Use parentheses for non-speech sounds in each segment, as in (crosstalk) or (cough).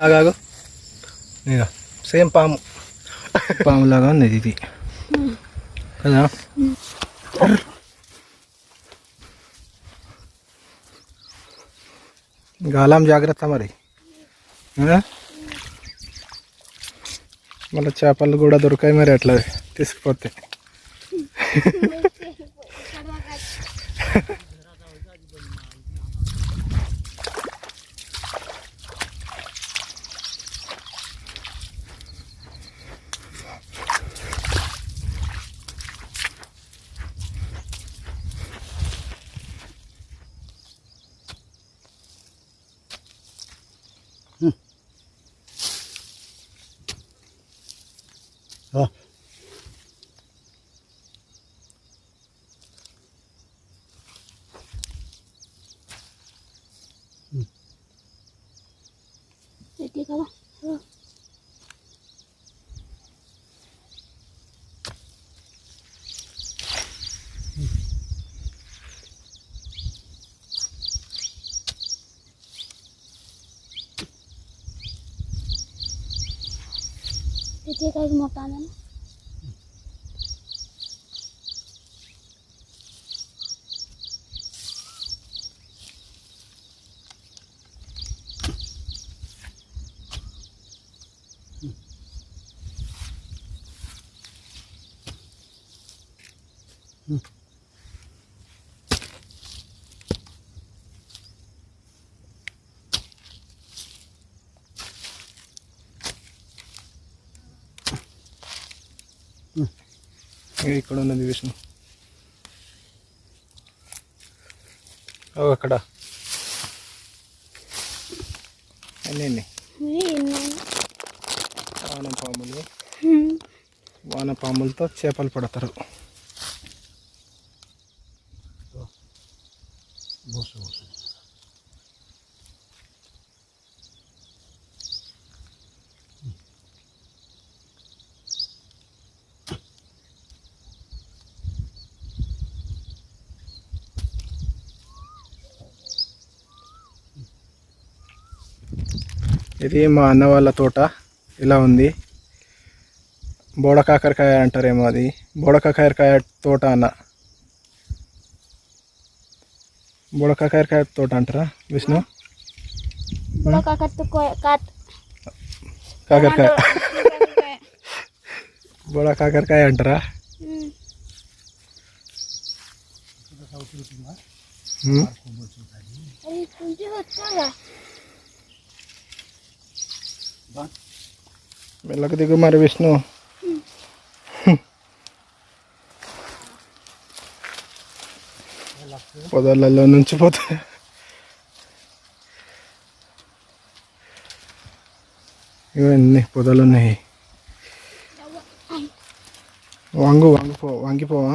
ఆగాగు. ఇక సేమ్ పాము. పాములాగా ఉంది ఇది. కదా? గాలం జాగ్రత్త మరి? మళ్ళీ చేపలు కూడా దొరికాయి మరి అట్లా తీసుకుపోతే. (laughs) (laughs) Oh. पीछे का एक मकान है ना Mm-hmm. ఇక్కడ ఉన్నది విష్ణు. అక్కడ. అన్నీ అన్నీ. Ini. వాన పాములు. వాన పాములతో చేపలు పడతారు. ఇది మా అన్న వాళ్ళ తోట. ఇలా ఉంది. బోడ కాకరకాయ అంటారేమో అది. బోడ కాకరకాయ తోట అన్న. బోడ కాకరకాయ తోట అంటారా విష్ణు. కాకరకాయ. (laughs) బోడ కాకరకాయ అంటారా? మెల్లకు దిగు మరి విష్ణు. పొదలలో నుంచి పోతా. ఇవన్నీ పొదలు ఉన్నాయి వంగు వంగిపో వంగిపోవా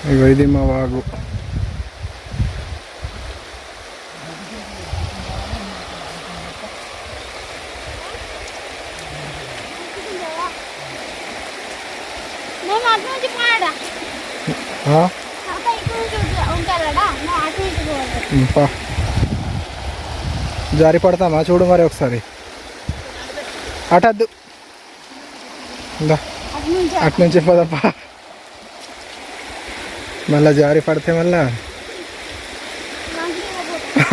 నుంచి పోవాలి. ఉమ్, పా జారి పడతామా? చూడు మరి ఒకసారి. అటద్దు. ఇందా అటు నుంచి అటు నుంచి పదపా. మళ్ళా జారి పడితే మళ్ళా.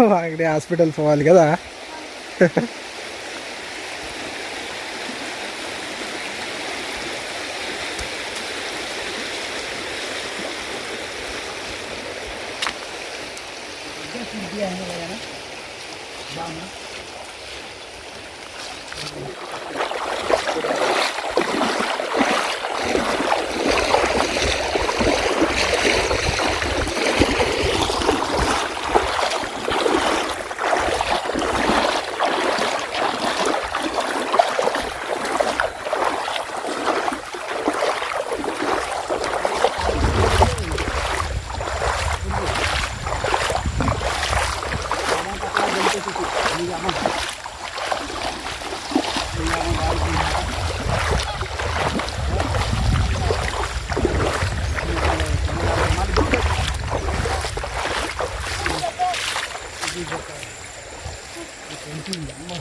వాంగడి (laughs) హాస్పిటల్ పోవాలి కదా?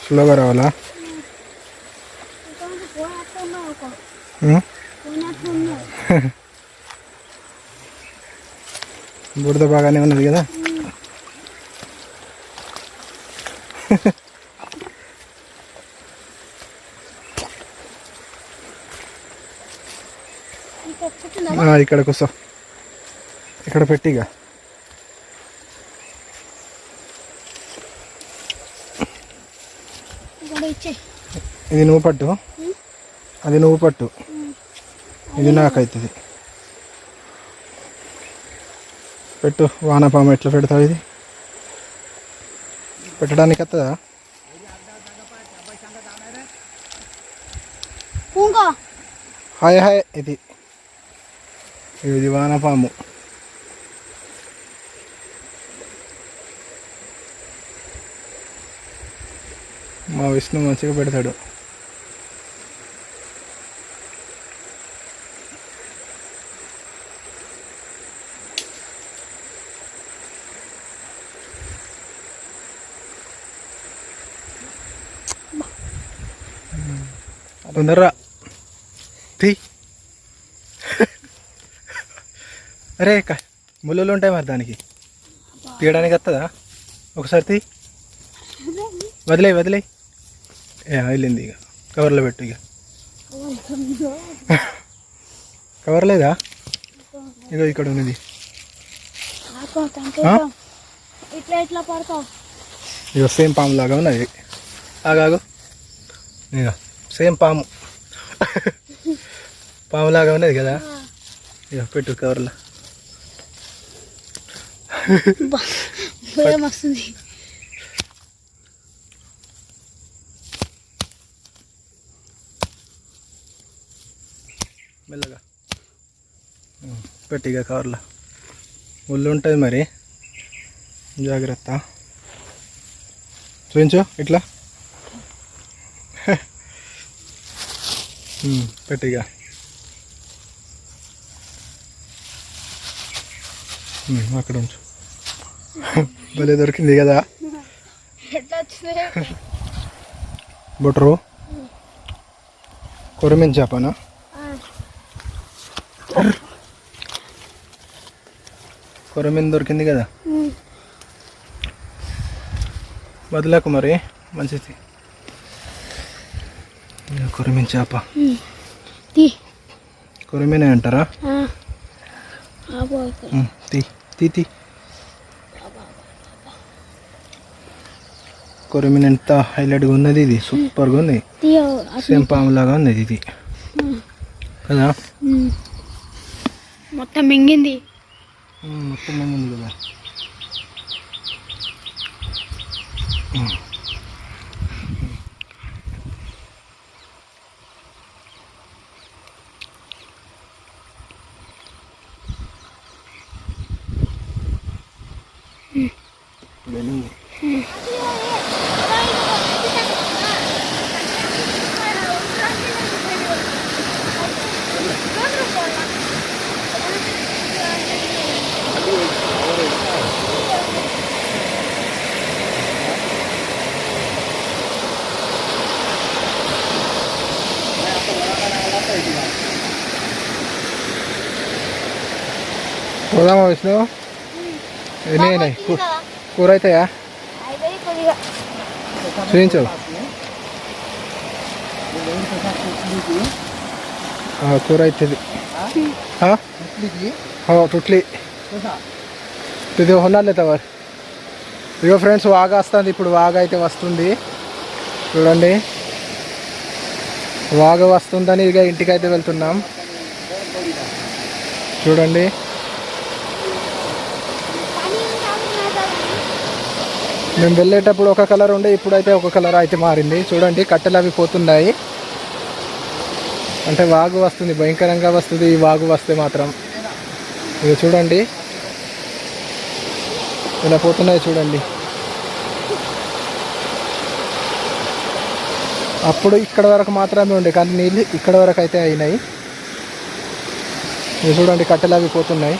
స్లోగా రావాలా (laughs) బురద బాగానే ఉన్నది కదా? (laughs) ఇక్కడ కూర్చో. ఇక్కడ పెట్టిగా ఇక్కడ ఇచ్చే ఇది నువ్వు పట్టు. అది నువ్వు పట్టు. ఇది నాకైతుంది. పెట్టు వానపాము ఎట్లా పెడతావు ఇది? పెట్టడానికి వస్తుందా హాయ్ హాయ్ ఇది. ఇది వానపాము మా విష్ణు మంచిగా పెడతాడు. తొందరరా తీ (laughs) అరే క- ముళ్ళులు ఉంటాయి మరి దానికి. తీయడానికి వస్తుందా ఒకసారి తీ. వదిలే వదిలే ఏ వెళ్ళింది ఇక. కవర్లో పెట్టు ఇక. (laughs) కవర్ లేదా? ఇగో ఇక్కడ ఉన్నది. ఇగో సేమ్ పాము లాగా ఉన్నది ఆగాగు ఇక సేమ్ పాము. పాము లాగా ఉన్నది కదా? ఇక పెట్టు కవర్లో వస్తుంది. మెల్లగా. ఉం, పెట్టి ఇక కవర్లో ముళ్ళు ఉంటుంది మరి. జాగ్రత్త. చూపించు ఇట్లా ఉం, పెట్టు ఇక. ఉం, అక్కడ ఉంచు. భలే దొరికింది కదా. బొటరు కొరమిన చేపనా? కొరమిన దొరికింది కదా. వదిలేకు మరి మంచిది. కొరమిన చేప కొరమినే అంటారా? తీ తీ కొరమిన ఎంత హైలైట్గా ఉన్నది ఇది. సూపర్గా ఉంది. సేమ్ పాము లాగా ఉంది ఇది. కదా? మొత్తం మింగింది. మొత్తం ఉంది కదా. వెళ్ళింది పోదామా విష్ణు ఎన్ని అయినాయి కూ- కూర అవుతాయా అయిపోయి కొద్దిగా. చూపించు. ఆ, కూర అవుతుంది టుట్లి ఇది హొల్లాలి తవర్ ఇగో ఫ్రెండ్స్ వాగా వస్తుంది. ఇప్పుడు వాగా అయితే వస్తుంది. చూడండి. వాగ వస్తుందని ఇక ఇంటికి అయితే వెళ్తున్నాం. చూడండి. మేము వెళ్ళేటప్పుడు ఒక కలర్ ఉండే ఇప్పుడైతే ఒక కలర్ అయితే మారింది. చూడండి కట్టెలు అవి పోతున్నాయి. అంటే వాగు వస్తుంది భయంకరంగా వస్తుంది ఈ వాగు వస్తే మాత్రం. ఇది చూడండి. ఇలా పోతున్నాయి చూడండి. అప్పుడు ఇక్కడ వరకు మాత్రమే ఉండే కానీ నీళ్ళు ఇక్కడ వరకు అయితే అయినాయి. ఇక చూడండి కట్టెలు అవి పోతున్నాయి.